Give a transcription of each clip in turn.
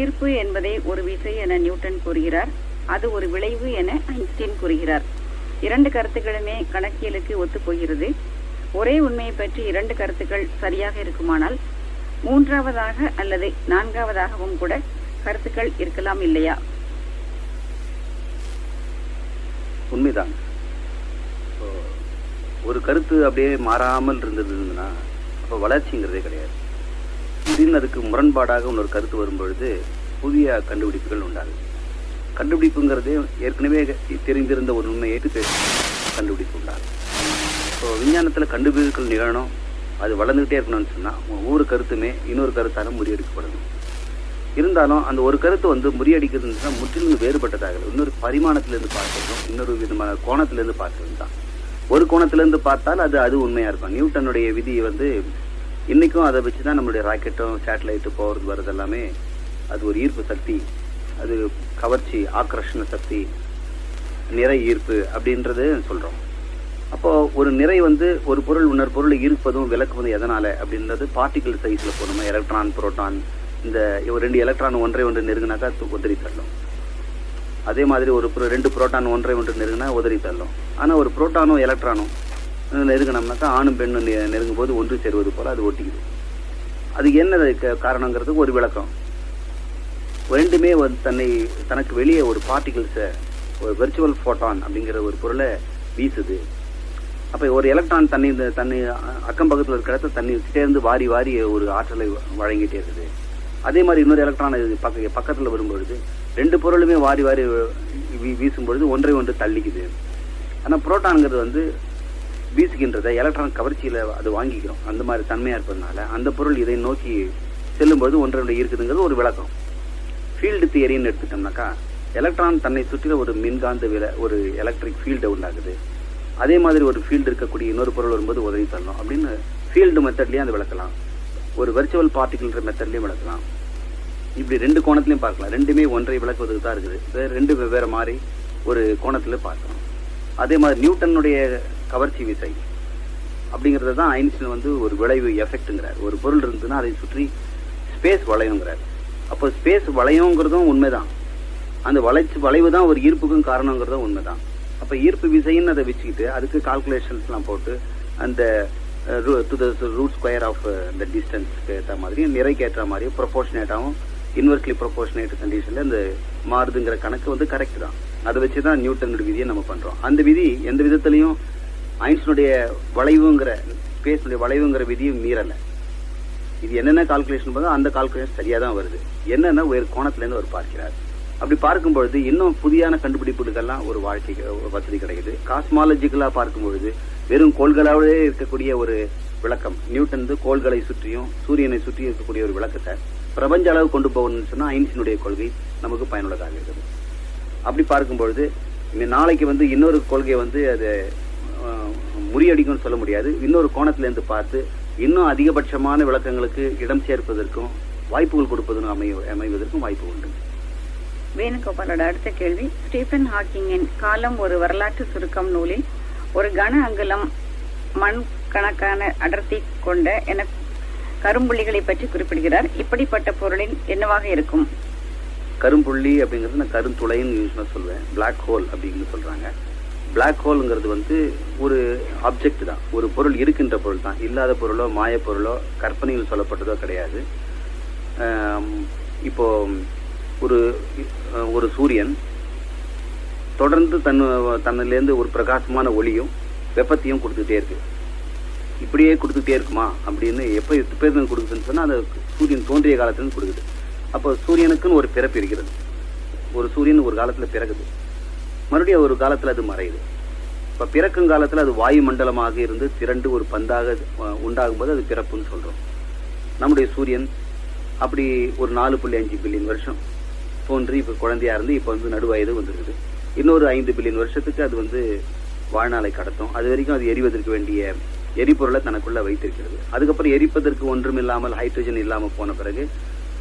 ஈர்ப்பு என்பதை ஒரு விசை என நியூட்டன் கூறுகிறார். அது ஒரு விளைவு என ஐன்ஸ்டீன் கூறுகிறார். இரண்டு கருத்துக்களுமே கணக்கியலுக்கு ஒத்துப்போகிறது. ஒரே உண்மையை பற்றி இரண்டு கருத்துக்கள் சரியாக இருக்குமானால் மூன்றாவதாக அல்லது நான்காவதாகவும் கூட கருத்துக்கள் இருக்கலாம் இல்லையா? உண்மைதான். ஒரு கருத்து அப்படியே மாறாமல் இருந்ததுன்னா அப்போ வளர்ச்சிங்கிறதே கிடையாது. திடீர்னு அதுக்கு முரண்பாடாக ஒரு கருத்து வரும்பொழுது புதிய கண்டுபிடிப்புகள் உண்டாகுது கண்டுபிடிப்புங்கிறதே ஏற்கனவே தெரிந்திருந்த ஒரு உண்மையை ஏற்று கண்டுபிடிப்பு உண்டாகும். ஸோ விஞ்ஞானத்தில் கண்டுபிடிப்புகள் நிகழணும் அது வளர்ந்துக்கிட்டே இருக்கணும்னு சொன்னால் ஒவ்வொரு கருத்துமே இன்னொரு கருத்தாக முறியடிக்கப்படணும் இருந்தாலும் அந்த ஒரு கருத்து வந்து முறியடிக்கிறதுனா முற்றிலும் வேறுபட்டதாக இன்னொரு பரிமாணத்திலிருந்து பார்க்கறதும் இன்னொரு விதமான கோணத்திலிருந்து பார்க்கறது தான். ஒரு கோணத்திலிருந்து பார்த்தால் அது அது உண்மையாக இருக்கும். நியூட்டனுடைய விதி வந்து இன்றைக்கும் அதை வச்சு தான் நம்மளுடைய ராக்கெட்டும் சேட்டலைட்டு போகிறது வர்றது எல்லாமே. அது ஒரு ஈர்ப்பு சக்தி. அது கவர்ச்சி ஆக்கர்ஷண சக்தி நிறை ஈர்ப்பு அப்படின்றது சொல்கிறோம் அப்போது ஒரு நிறை வந்து ஒரு பொருள் இன்னொரு பொருள் ஈர்ப்பதும் விளக்குவதும் எதனால் அப்படின்றது பார்ட்டிகல் சைஸில் போகணுமா எலக்ட்ரான் புரோட்டான் இந்த ரெண்டு எலக்ட்ரான் ஒன்றை ஒன்று நெருங்கினாக்கா து- உதறி தள்ளும். அதே மாதிரி ஒரு ரெண்டு புரோட்டான் ஒன்றை ஒன்று நெருங்கினா உதறி தள்ளும். ஆனால் ஒரு புரோட்டானும் எலக்ட்ரானும் நெருங்கினோம்னாக்கா ஆணும் பெண்ணும் நெ- நெருங்கும் போது ஒன்று சேருவது போல அது ஒட்டிக்குது. அது என்ன காரணங்கிறது காரணங்கிறதுக்கு ஒரு விளக்கம். ரெண்டுமே வந்து தன்னை தனக்கு வெளியே ஒரு பார்ட்டிகிள்ஸை ஒரு வெர்ச்சுவல் ஃபோட்டான் அப்படிங்கிற ஒரு பொருளை வீசுது. அப்போ ஒரு எலக்ட்ரான் தண்ணி இந்த தண்ணி அக்கம் பக்கத்தில் இருக்கிற இடத்த தண்ணி சேர்ந்து வாரி வாரி ஒரு ஆற்றலை வ- வழங்கிட்டே இருக்குது. அதே மாதிரி இன்னொரு எலக்ட்ரான் இது பக்க பக்கத்தில் வரும்பொழுது ரெண்டு பொருளுமே வாரி வாரி வீ- ஒன்றை ஒன்று தள்ளிக்குது. ஆனால் புரோட்டான்ங்கிறது வந்து வீசுகின்றதை எலக்ட்ரான் கவர்ச்சியில் அது வாங்கிக்கிறோம். அந்த மாதிரி தன்மையாக இருப்பதனால அந்த பொருள் இதை நோக்கி செல்லும்போது ஒன்றை இருக்குதுங்கிறது ஒரு விளக்கம். ஃபீல்டு தியரின்னு எடுத்துட்டோம்னாக்கா எலக்ட்ரான் தன்னை சுற்றில ஒரு மின்காந்த வில ஒரு எலக்ட்ரிக் ஃபீல்டு உண்டாகுது அதே மாதிரி ஒரு ஃபீல்டு இருக்கக்கூடிய இன்னொரு பொருள் வரும்போது உதவி தரணும் அப்படின்னு ஃபீல்டு மெத்தட்லேயும் அதை விளக்கலாம். ஒரு வெர்ச்சுவல் பார்ட்டிகிள்ன்ற மெத்தட்லேயும் விளக்கலாம். இப்படி ரெண்டு கோணத்துலையும் பார்க்கலாம். ரெண்டுமே ஒன்றை விளக்குவதுக்கு தான் இருக்குது. வேறு ரெண்டு வெவ்வேறு மாதிரி ஒரு கோணத்தில் பார்க்கலாம். அதே மாதிரி நியூட்டனுடைய கவர்ச்சி விசை அப்படிங்கிறது தான் ஐன்ஸ்டீன் வந்து ஒரு விளைவு எஃபெக்ட்ங்கிறார் ஒரு பொருள் இருந்ததுன்னா அதை சுற்றி ஸ்பேஸ் வளையுங்கிறார் அப்போ ஸ்பேஸ் வளையங்கிறதும் உண்மைதான். அந்த வளைச்சு வளைவு தான் ஒரு ஈர்ப்புக்கும் காரணங்கிறதும் உண்மைதான். அப்போ ஈர்ப்பு விசைன்னு அதை வச்சுக்கிட்டு அதுக்கு கால்குலேஷன்ஸ்லாம் போட்டு அந்த to the root square of இந்த டிஸ்டன்ஸ்க்கு ஏற்ற மாதிரி நிறைக்கு ஏற்ற மாதிரி ப்ரொபோர்ஷனேட்டாகவும் இன்வெர்ஸ்லி ப்ரொபோர்ஷனேட் கண்டிஷனில் இந்த மாறுதுங்கிற கணக்கு வந்து கரெக்ட் தான். அதை வச்சு தான் நியூட்டனுடைய விதியை நம்ம பண்ணுறோம் அந்த விதி எந்த விதத்துலையும் ஐன்ஸ்டனுடைய வளைவுங்கிற ஸ்பேஸுடைய வளைவுங்கிற விதியும் மீறலை. இது என்னென்ன கால்குலேஷன் பண்ணோ அந்த கால்குலேஷன் சரியா தான் வருது. என்னென்ன வேறு கோணத்துலேருந்து அவர் பார்க்கிறார். அப்படி பார்க்கும் பொழுது இன்னும் புதியான கண்டுபிடிப்புகளுக்கெல்லாம் ஒரு வாழ்க்கைக்கு ஒரு வசதி கிடைக்குது. காஸ்மாலஜிக்கலா பார்க்கும் பொழுது வெறும் கோள்களாகவே இருக்கக்கூடிய ஒரு விளக்கம். நியூட்டன் வந்து கோள்களை சுற்றியும் சூரியனை சுற்றி இருக்கக்கூடிய ஒரு விளக்கத்தை பிரபஞ்ச அளவு கொண்டு போகணும்னு சொன்னா ஐன்ஸ்டீனுடைய கொள்கை நமக்கு பயனுள்ளதாக இருக்குது. அப்படி பார்க்கும்பொழுது நாளைக்கு வந்து இன்னொரு கொள்கை வந்து அது முறியடிக்கும்னு சொல்ல முடியாது. இன்னொரு கோணத்துல இருந்து பார்த்து இன்னும் அதிகபட்சமான விளக்கங்களுக்கு இடம் சேர்ப்பதற்கும் வாய்ப்புகள் கொடுப்பதற்கும் அமைய அமைவதற்கும் வாய்ப்பு உண்டு. வேணுகோபாலோட அடுத்த கேள்வி ஸ்டீஃபன் ஹாக்கிங்கின் காலம் ஒரு வரலாற்று சுருக்கம் நூலில் ஒரு கன அங்குலம் மண் கணக்கான அடர்த்தி கொண்ட என கரும்புள்ளிகளை பற்றி குறிப்பிடுகிறார். இப்படிப்பட்ட பொருளின் என்னவாக இருக்கும்? கரும்புள்ளி அப்படிங்கிறது நான் கருந்துளைன்னு சொல்லுவேன் பிளாக் ஹோல் அப்படின்னு சொல்றாங்க. பிளாக் ஹோலுங்கிறது வந்து ஒரு ஆப்ஜெக்ட் தான். ஒரு பொருள் இருக்கின்ற பொருள் தான். இல்லாத பொருளோ மாய பொருளோ கற்பனையில் சொல்லப்பட்டதோ கிடையாது. இப்போது இப்போ ஒரு ஒரு சூரியன் தொடர்ந்து தன் தன்னிலேருந்து ஒரு பிரகாசமான ஒளியும் வெப்பத்தையும் கொடுத்துட்டே இருக்கு. இப்படியே கொடுத்துட்டே இருக்குமா? அப்படின்னு எப்போ எத்து பேர் கொடுக்குதுன்னு சொன்னால் அந்த சூரியன் தோன்றிய காலத்துலேருந்து கொடுக்குது. அப்போ சூரியனுக்குன்னு ஒரு பிறப்பு இருக்கிறது. ஒரு சூரியன் ஒரு காலத்தில் பிறகுது. மறுபடியும் ஒரு காலத்தில் அது மறையுது. இப்போ பிறக்கும் காலத்தில் அது வாயு மண்டலமாக இருந்து திரண்டு ஒரு பந்தாக அஹ், உண்டாகும் போது அது பிறப்புன்னு சொல்கிறோம் நம்முடைய சூரியன் அப்படி ஒரு நாலு புள்ளி அஞ்சு பில்லியன் வருஷம் தோன்றி இப்போ குழந்தையா இருந்து இப்போ வந்து நடுவயது வந்துருக்குது. இன்னொரு ஐந்து பில்லியன் வருஷத்துக்கு அது வந்து வாழ்நாளை கடத்தும். அது வரைக்கும் அது எரிவதற்கு வேண்டிய எரிபொருளை தனக்குள்ள வைத்திருக்கிறது. அதுக்கப்புறம் எரிப்பதற்கு ஒன்றும் இல்லாமல் ஹைட்ரஜன் இல்லாமல் போன பிறகு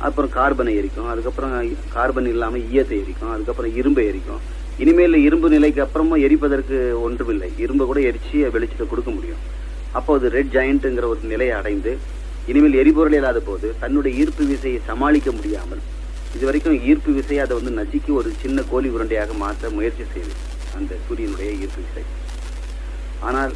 அப்புறம் கார்பனை எரிக்கும் அதுக்கப்புறம் கார்பன் இல்லாமல் ஈயத்தை எரிக்கும் அதுக்கப்புறம் இரும்பை எரிக்கும் இனிமேல் இரும்பு நிலைக்கு அப்புறமா எரிப்பதற்கு ஒன்றுமில்லை. இரும்பை கூட எரிச்சு வெளிச்சத்தை கொடுக்க முடியும். அப்போ அது ரெட் ஜாயிண்ட்டுங்கிற ஒரு நிலையை அடைந்து இனிமேல் எரிபொருள் இல்லாத போது தன்னுடைய ஈர்ப்பு விசையை சமாளிக்க முடியாமல் இது வரைக்கும் ஈர்ப்பு விசையை அதை வந்து நசுக்கி ஒரு சின்ன கோழி உருண்டையாக மாற்ற முயற்சி செய்யுது அந்த சூரியனுடைய ஈர்ப்பு விசை. ஆனால்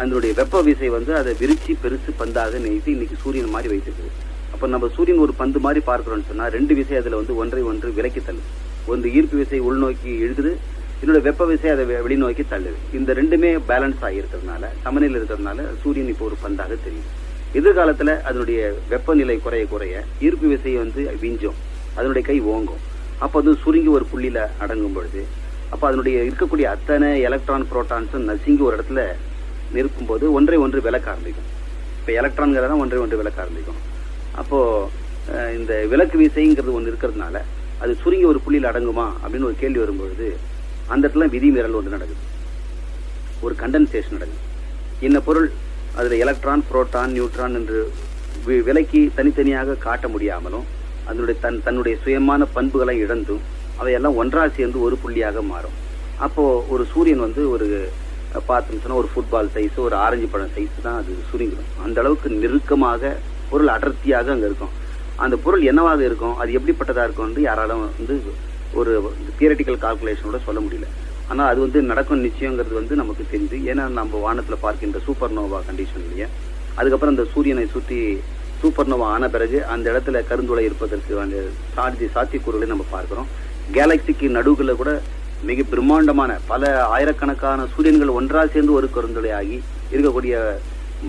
அதனுடைய வெப்ப விசை வந்து அதை விரிச்சு பெருசு பந்தாக நினைத்து இன்னைக்கு சூரியன் மாதிரி வைத்திருக்குது. அப்போ நம்ம சூரியன் ஒரு பந்து மாதிரி பார்க்கிறோம்னு சொன்னா ரெண்டு விசை அதுல வந்து ஒன்றை ஒன்று விலக்கி தள்ளுது. ஒன்று ஈர்ப்பு விசை உள்நோக்கி இழுக்குது என்னோட வெப்ப விசை அதை வெ- வெளிநோக்கி தள்ளுது. இந்த ரெண்டுமே பேலன்ஸ் ஆகியிருக்கிறதுனால சமநிலை இருக்கிறதுனால சூரியன் இப்போ ஒரு பந்தாக தெரியுது. எதிர்காலத்துல அதனுடைய வெப்பநிலை குறைய குறைய ஈர்ப்பு விசை வந்து விஞ்சும். அதனுடைய கை ஓங்கும். அப்போ அது சுருங்கி ஒரு புள்ளியில அடங்கும் பொழுது அப்போ அதனுடைய இருக்கக்கூடிய அத்தனை எலக்ட்ரான் புரோட்டான்ஸும் நசுங்கி ஒரு இடத்துல நிற்கும் போது ஒன்றை ஒன்று விளக்க ஆரம்பிக்கும். இப்போ எலக்ட்ரான்கிறதா ஒன்றை ஒன்று விளக்க ஆரம்பிக்கும். அப்போ இந்த விளக்கு விசைங்கிறது ஒன்று இருக்கிறதுனால அது சுருங்கி ஒரு புள்ளியில் அடங்குமா அப்படின்னு ஒரு கேள்வி வரும்பொழுது அந்த இடத்துல விதிமீறல் ஒன்று நடக்குது. ஒரு கண்டன்சேஷன் நடக்குது. என்ன பொருள்? அதில் எலக்ட்ரான் புரோட்டான் நியூட்ரான் என்று விலக்கி தனித்தனியாக காட்ட முடியாமலும் அதனுடைய தன் தன்னுடைய சுயமான பண்புகளை இழந்தும் அவையெல்லாம் ஒன்றாக சேர்ந்து ஒரு புள்ளியாக மாறும். அப்போது ஒரு சூரியன் வந்து ஒரு அஹ், பார்த்தோம்னு ஒரு ஃபுட்பால் சைஸ் ஒரு ஆரஞ்சு பழம் சைஸ் தான் அது சுருங்கிடும். அந்த அளவுக்கு நெருக்கமாக பொருள் அடர்த்தியாக அங்கே இருக்கும். அந்த பொருள் என்னவாக இருக்கும்? அது எப்படிப்பட்டதாக இருக்கும்னு யாராலும் வந்து ஒரு தியரட்டிக்கல் கால்குலேஷனோட சொல்ல முடியல. ஆனால் அது வந்து நடக்கும் நிச்சயங்கிறது வந்து நமக்கு தெரியுது. ஏன்னா நம்ம வானத்தில் பார்க்கின்ற சூப்பர் நோவா கண்டிஷன்லையே அதுக்கப்புறம் அந்த சூரியனை சுற்றி சூப்பர் நோவா ஆன பிறகு அந்த இடத்துல கருந்துளை இருப்பதற்கு அந்த சாட்சி சாத்தியக்கூறுகளை நம்ம பார்க்குறோம். கேலக்சிக்கு நடுவில் கூட மிக பிரம்மாண்டமான பல ஆயிரக்கணக்கான சூரியன்கள் ஒன்றாக சேர்ந்து ஒரு கருந்துளை ஆகி இருக்கக்கூடிய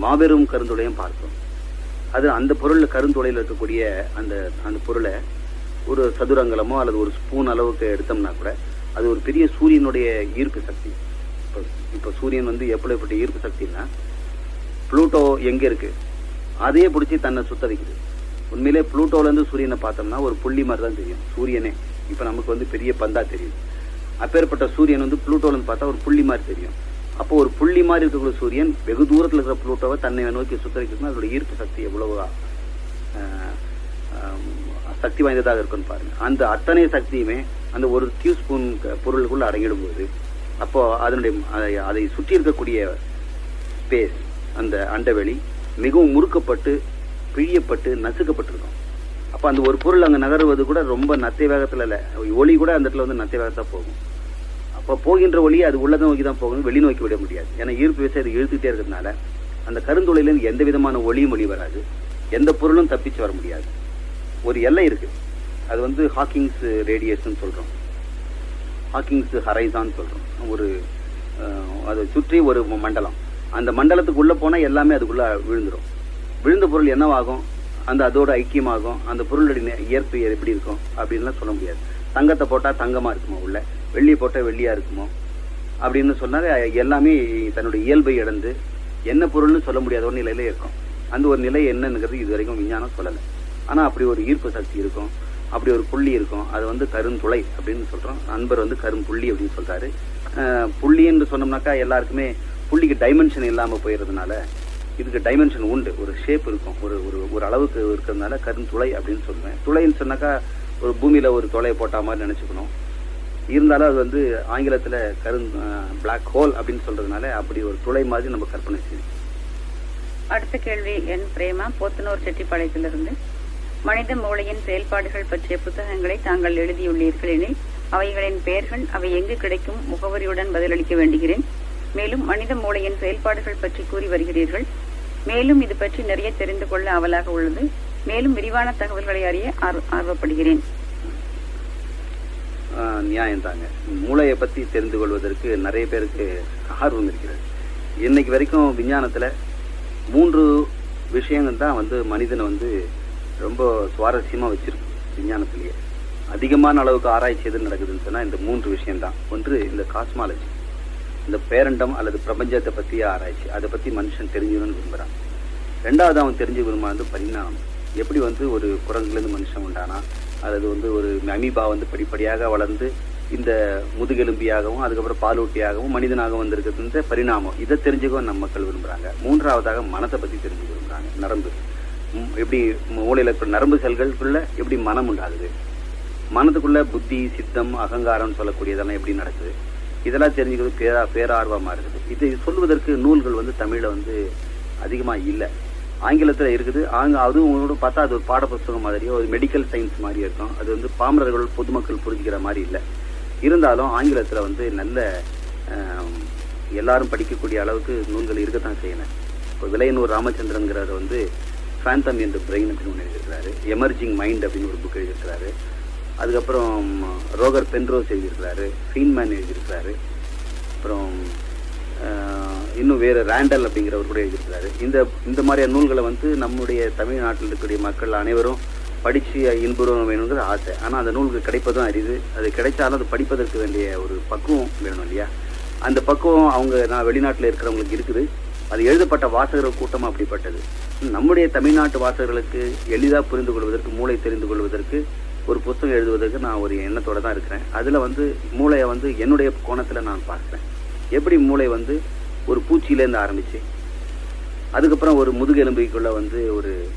மாபெரும் கருந்துளையும் பார்க்கிறோம். அது அந்த பொருள் கருந்தொலையில் இருக்கக்கூடிய அந்த அந்த பொருளை ஒரு சதுரங்கலமோ அல்லது ஒரு ஸ்பூன் அளவுக்கு எடுத்தோம்னா கூட அது ஒரு பெரிய சூரியனுடைய ஈர்ப்பு சக்தி. இப்போ இப்போ சூரியன் வந்து எப்படிப்பட்ட ஈர்ப்பு சக்தின்னா ப்ளூட்டோ எங்கே இருக்கு? அதையே பிடிச்சி தன்னை சுத்த வைக்குது உண்மையிலே ப்ளூட்டோலேருந்து சூரியனை பார்த்தோம்னா ஒரு புள்ளி மாதிரி தான் தெரியும். சூரியனே. இப்போ நமக்கு வந்து பெரிய பந்தா தெரியும். அப்பேற்பட்ட சூரியன் வந்து ப்ளூட்டோலேருந்து பார்த்தா ஒரு புள்ளி மாதிரி தெரியும். அப்போ ஒரு புள்ளி மாதிரி இருக்கக்கூடிய சூரியன் வெகு தூரத்தில் இருக்கிற புளூட்டோவை தன்னை நோக்கி சுத்த அதோட ஈர்ப்பு சக்தி எவ்வளவு சக்தி வாய்ந்ததாக இருக்குன்னு பாருங்க. அந்த அத்தனை சக்தியுமே அந்த ஒரு டியூஸ்பூன் பொருளுக்குள்ள அடங்கிடும் போது அப்போ அதனுடைய அதை- அதை சுற்றி இருக்கக்கூடிய ஸ்பேஸ் அந்த அண்டவெளி மிகவும் முறுக்கப்பட்டு பிழியப்பட்டு நசுக்கப்பட்டிருக்கும். அப்போ அந்த ஒரு பொருள் அங்கே நகருவது கூட ரொம்ப நத்தை வேகத்தில் இல்லை. ஒளி கூட அந்த இடத்துல வந்து நத்தை வேகத்தான் போகும். இப்போ போகின்ற ஒளி அது உள்ளதை நோக்கி தான் போகணும் வெளி நோக்கி விட முடியாது. ஏன்னா ஈர்ப்பு விசை அது இழுத்துட்டே இருக்கிறதுனால அந்த கருந்துளையிலேருந்து எந்த விதமான ஒளியும் ஒளி வராது. எந்த பொருளும் தப்பிச்சு வர முடியாது. ஒரு எல்லை இருக்கு. அது வந்து ஹாக்கிங்ஸ் ரேடியேஷன் சொல்கிறோம் ஹாக்கிங்ஸ் ஹரைசான் சொல்கிறோம் ஒரு அதை சுற்றி ஒரு மண்டலம். அந்த மண்டலத்துக்கு உள்ளே போனால் எல்லாமே அதுக்குள்ளே விழுந்துடும் விழுந்த பொருள் என்னவாகும்? அந்த அதோட ஐக்கியமாகும். அந்த பொருளுடைய இயற்பு எப்படி இருக்கும்? அப்படின்லாம் சொல்ல முடியாது. தங்கத்தை போட்டால் தங்கமாக இருக்குமா உள்ள? வெள்ளியை போட்டால் வெள்ளியாக இருக்குமோ? அப்படின்னு சொன்னால் எல்லாமே தன்னுடைய இயல்பை இழந்து என்ன பொருள்னு சொல்ல முடியாத ஒரு நிலையில இருக்கும். அந்த ஒரு நிலை என்னங்கிறது இது வரைக்கும் விஞ்ஞானம் சொல்லலை. ஆனால் அப்படி ஒரு ஈர்ப்பு சக்தி இருக்கும். அப்படி ஒரு புள்ளி இருக்கும். அது வந்து கருந்துளை அப்படின்னு சொல்கிறோம் நண்பர் வந்து கரும்புள்ளி அப்படின்னு சொல்கிறாரு புள்ளி புள்ளின்னு சொன்னோம்னாக்கா எல்லாருக்குமே புள்ளிக்கு டைமென்ஷன் இல்லாமல் போயிடுறதுனால இதுக்கு டைமென்ஷன் உண்டு. ஒரு ஷேப் இருக்கும். ஒரு ஒரு ஒரு அளவுக்கு இருக்கிறதுனால கருந்துளை அப்படின்னு சொல்லுவேன். துளைன்னு சொன்னாக்கா ஒரு பூமியில் ஒரு துளையை போட்டா மாதிரி நினச்சிக்கணும். இருந்தாலும் அது வந்து ஆங்கிலத்தில் கரு பிளாக் ஹோல் அப்படின்னு சொல்றதுனால அப்படி ஒரு துளை மாதிரி நம்ம கற்பனை செய்யும் அடுத்த கேள்வி என் பிரேமா போத்தனூர் செட்டிப்பாளையத்திலிருந்து. மனித மூளையின் செயல்பாடுகள் பற்றிய புத்தகங்களை தாங்கள் எழுதியுள்ளீர்கள் எனில் அவைகளின் பெயர்கள் அவை எங்கு கிடைக்கும் முகவரியுடன் பதிலளிக்க வேண்டுகிறேன். மேலும் மனித மூளையின் செயல்பாடுகள் பற்றி கூறி வருகிறீர்கள். மேலும் இது பற்றி நிறைய தெரிந்து கொள்ள ஆவலாக உள்ளது. மேலும் விரிவான தகவல்களை அறிய ஆர்வப்படுகிறேன். நியாயம்தாங்க. நியாயம் தாங்க மூளையை பற்றி தெரிந்து கொள்வதற்கு நிறைய பேருக்கு ஆர்வம் இருக்கிறது. இன்னைக்கு வரைக்கும் விஞ்ஞானத்தில் மூன்று விஷயங்கள் தான் வந்து மனிதனை வந்து ரொம்ப சுவாரஸ்யமாக வச்சுருக்கு விஞ்ஞானத்திலேயே. அதிகமான அளவுக்கு ஆராய்ச்சி எது நடக்குதுன்னு சொன்னால் இந்த மூன்று விஷயம்தான். ஒன்று இந்த காஸ்மாலஜி இந்த பேரண்டம் அல்லது பிரபஞ்சத்தை பற்றிய ஆராய்ச்சி. அதை பற்றி மனுஷன் தெரிஞ்சுக்கணும்னு விரும்புறான். ரெண்டாவது அவன் தெரிஞ்சு விரும்பானது பரிணாமம். எப்படி வந்து ஒரு குரங்குலேருந்து மனுஷன் உண்டானா? அல்லது வந்து ஒரு அமீபா வந்து படிப்படியாக வளர்ந்து இந்த முதுகெலும்பியாகவும் அதுக்கப்புறம் பாலூட்டியாகவும் மனிதனாக வந்திருக்கிறது இந்த பரிணாமம். இதை தெரிஞ்சுக்க நம்ம மக்கள் விரும்புகிறாங்க மூன்றாவதாக மனத்தை பற்றி தெரிஞ்சுக்க விரும்புகிறாங்க நரம்பு. எப்படி மூளையில் இருக்கிற நரம்பு செல்களுக்குள்ள எப்படி மனம் உண்டாகுது? மனதுக்குள்ள புத்தி சித்தம் அகங்காரம் சொல்லக்கூடியதெல்லாம் எப்படி நடக்குது? இதெல்லாம் தெரிஞ்சுக்கிறது பேரா பேரார்வமாக இருக்குது. இது சொல்வதற்கு நூல்கள் வந்து தமிழில் வந்து அதிகமாக இல்லை. ஆங்கிலத்தில் இருக்குது. ஆங்க அதுவும் உங்களோட பார்த்தா அது ஒரு பாடப்புஸ்தகம் மாதிரியோ ஒரு மெடிக்கல் சயின்ஸ் மாதிரி இருக்கும். அது வந்து பாமரர்கள் பொதுமக்கள் புரிஞ்சுக்கிற மாதிரி இல்லை. இருந்தாலும் ஆங்கிலத்தில் வந்து நல்ல எல்லாரும் படிக்கக்கூடிய அளவுக்கு நூல்கள் இருக்கத்தான் செய்யணும் இப்போ விலையனூர் ராமச்சந்திரங்கிறத வந்து ஃபேந்தம் என்ற பிரெயின் அப்படின்னு ஒன்று எழுதியிருக்கிறாரு. எமர்ஜிங் மைண்ட் அப்படின்னு ஒரு புக் எழுதியிருக்கிறாரு. அதுக்கப்புறம் ரோகர் பென்ரோஸ் எழுதியிருக்கிறாரு. ஃபீன்மேன் எழுதியிருக்கிறாரு. அப்புறம் இன்னும் வேற ரேண்டல் அப்படிங்கிறவர் கூட எழுதியிருக்கிறாரு. இந்த இந்த மாதிரியான நூல்களை வந்து நம்முடைய தமிழ்நாட்டில் இருக்கக்கூடிய மக்கள் அனைவரும் படித்து இன்புறம் வேணுங்கிற ஆசை. ஆனால் அந்த நூல்கள் கிடைப்பதும் அரிது. அது கிடைச்சாலும் அது படிப்பதற்கு வேண்டிய ஒரு பக்குவம் வேணும் இல்லையா? அந்த பக்குவம் அவங்க நான் வெளிநாட்டில் இருக்கிறவங்களுக்கு இருக்குது. அது எழுதப்பட்ட வாசகர் கூட்டம் அப்படிப்பட்டது. நம்முடைய தமிழ்நாட்டு வாசகர்களுக்கு எளிதாக புரிந்து கொள்வதற்கு மூளை தெரிந்து கொள்வதற்கு ஒரு புத்தகம் எழுதுவதற்கு நான் ஒரு எண்ணத்தோடு தான் இருக்கிறேன். அதில் வந்து மூளையை வந்து என்னுடைய கோணத்தில் நான் பார்க்குறேன். எப்படி மூளை வந்து ஒரு பூச்சியிலேருந்து ஆரம்பிச்சு அதுக்கப்புறம் ஒரு முதுகெலும்புக்குள்ள வந்து ஒரு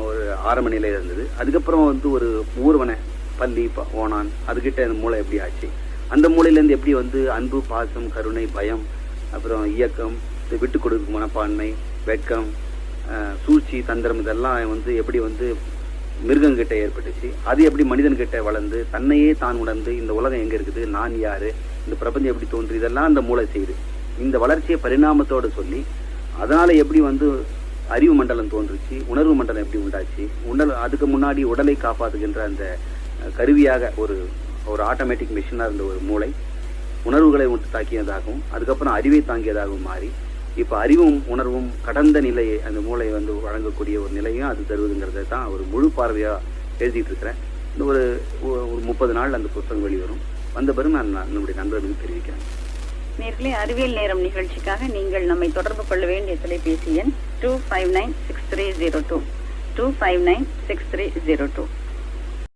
ஒரு ஆரம்ப நிலையில் இருந்தது. அதுக்கப்புறம் வந்து ஒரு ஊர்வன பள்ளி ப- ஓணான் அந்த மூளை எப்படி ஆச்சு? அந்த மூளையிலேருந்து எப்படி வந்து அன்பு பாசம் கருணை பயம் அப்புறம் இயக்கம் விட்டு கொடுக்கும் மனப்பான்மை வெட்கம் சூழ்ச்சி தந்திரம் இதெல்லாம் வந்து எப்படி வந்து மிருகங்கிட்ட ஏற்பட்டுச்சு? அது எப்படி மனிதன்கிட்ட வளர்ந்து தன்னையே தான் உணர்ந்து இந்த உலகம் எங்கே இருக்குது? நான் யார்? இந்த பிரபஞ்சம் எப்படி தோன்றி இதெல்லாம் அந்த மூளை செய்யுது. இந்த வளர்ச்சியை பரிணாமத்தோடு சொல்லி அதனால எப்படி வந்து அறிவு மண்டலம் தோன்றுச்சு உணர்வு மண்டலம் எப்படி உண்டாச்சு உடல் அதுக்கு முன்னாடி உடலை காப்பாற்றுகின்ற அந்த கருவியாக ஒரு ஒரு ஆட்டோமேட்டிக் மிஷினாக இருந்த ஒரு மூளை உணர்வுகளை உண்டு தாக்கியதாகவும் அதுக்கப்புறம் அறிவை தாங்கியதாகவும் மாறி இப்போ அறிவும் உணர்வும் கடந்த நிலையை அந்த மூளை வந்து வழங்கக்கூடிய ஒரு நிலையும் அது தருவதுங்கிறத தான் ஒரு முழு பார்வையாக எழுதிட்டு இருக்கிறேன் இன்னும் ஒரு ஒரு முப்பது நாள் அந்த புத்தகம் வெளிவரும். வந்த பிறகு நான் நான் என்னுடைய நண்பர்களுக்கு தெரிவிக்கிறேன். நேர்களே அறிவியல் நேரம் நிகழ்ச்சிக்காக நீங்கள் நம்மை தொடர்பு கொள்ள வேண்டிய தொலைபேசி எண் two five nine six three zero two two five nine six three zero two